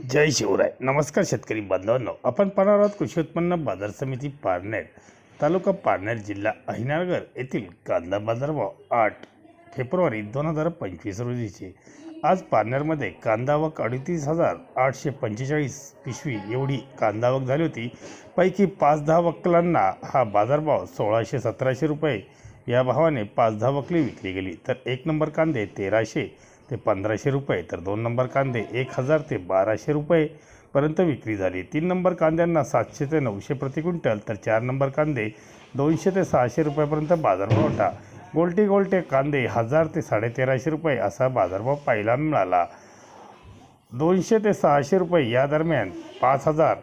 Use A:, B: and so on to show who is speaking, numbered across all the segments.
A: जय शिवराय. नमस्कार शेतकरी बांधवांनो. आपण पाहणार आहोत कृषी उत्पन्न बाजार समिती पारनेर तालुका पारनेर जिल्हा अहिनाळगर येथील कांदा बाजारभाव आठ फेब्रुवारी दोन हजार पंचवीस रोजीचे. आज पारनेरमध्ये कांदा आवक अडतीस हजार आठशे पंचेचाळीस पिशवी एवढी कांदा आवक झाली होती. पैकी पाच दहा वक्कलांना हा बाजारभाव सोळाशे सतराशे रुपये. या भावाने पाच दहा वकली विकली गेली. तर एक नंबर कांदे तेराशे ते पंधराशे रुपये तर दोन नंबर कांदे एक हजार ते बाराशे रुपयेपर्यंत विक्री झाली. तीन नंबर कांद्यांना सातशे ते नऊशे प्रति क्विंटल तर चार नंबर कांदे दोनशे ते सहाशे रुपयापर्यंत बाजारभाव होता. गोलटे गोलटे कांदे हजार ते साडेतेराशे रुपये असा बाजारभाव पाहायला मिळाला. दोनशे ते सहाशे रुपये या दरम्यान पाच हजार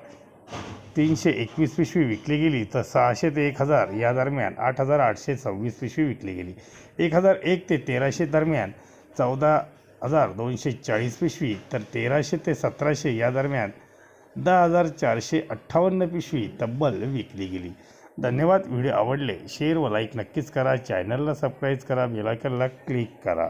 A: तीनशे एकवीस पिशवी विकली गेली तर सहाशे ते एक हजार या दरम्यान आठ हजार आठशे सव्वीस पिशवी विकली गेली. एक हजार एक ते तेराशे दरम्यान चौदा हजार दोनशे चाळीस पिशवी तर तेराशे ते सतराशे या दरम्यान दहा हजार चारशे अठ्ठावन्न पिशवी तब्बल विकली गेली. धन्यवाद. व्हिडिओ आवडले शेअर व लाईक नक्कीच करा. चॅनलला सबस्क्राईब करा. बेलायकनला क्लिक करा.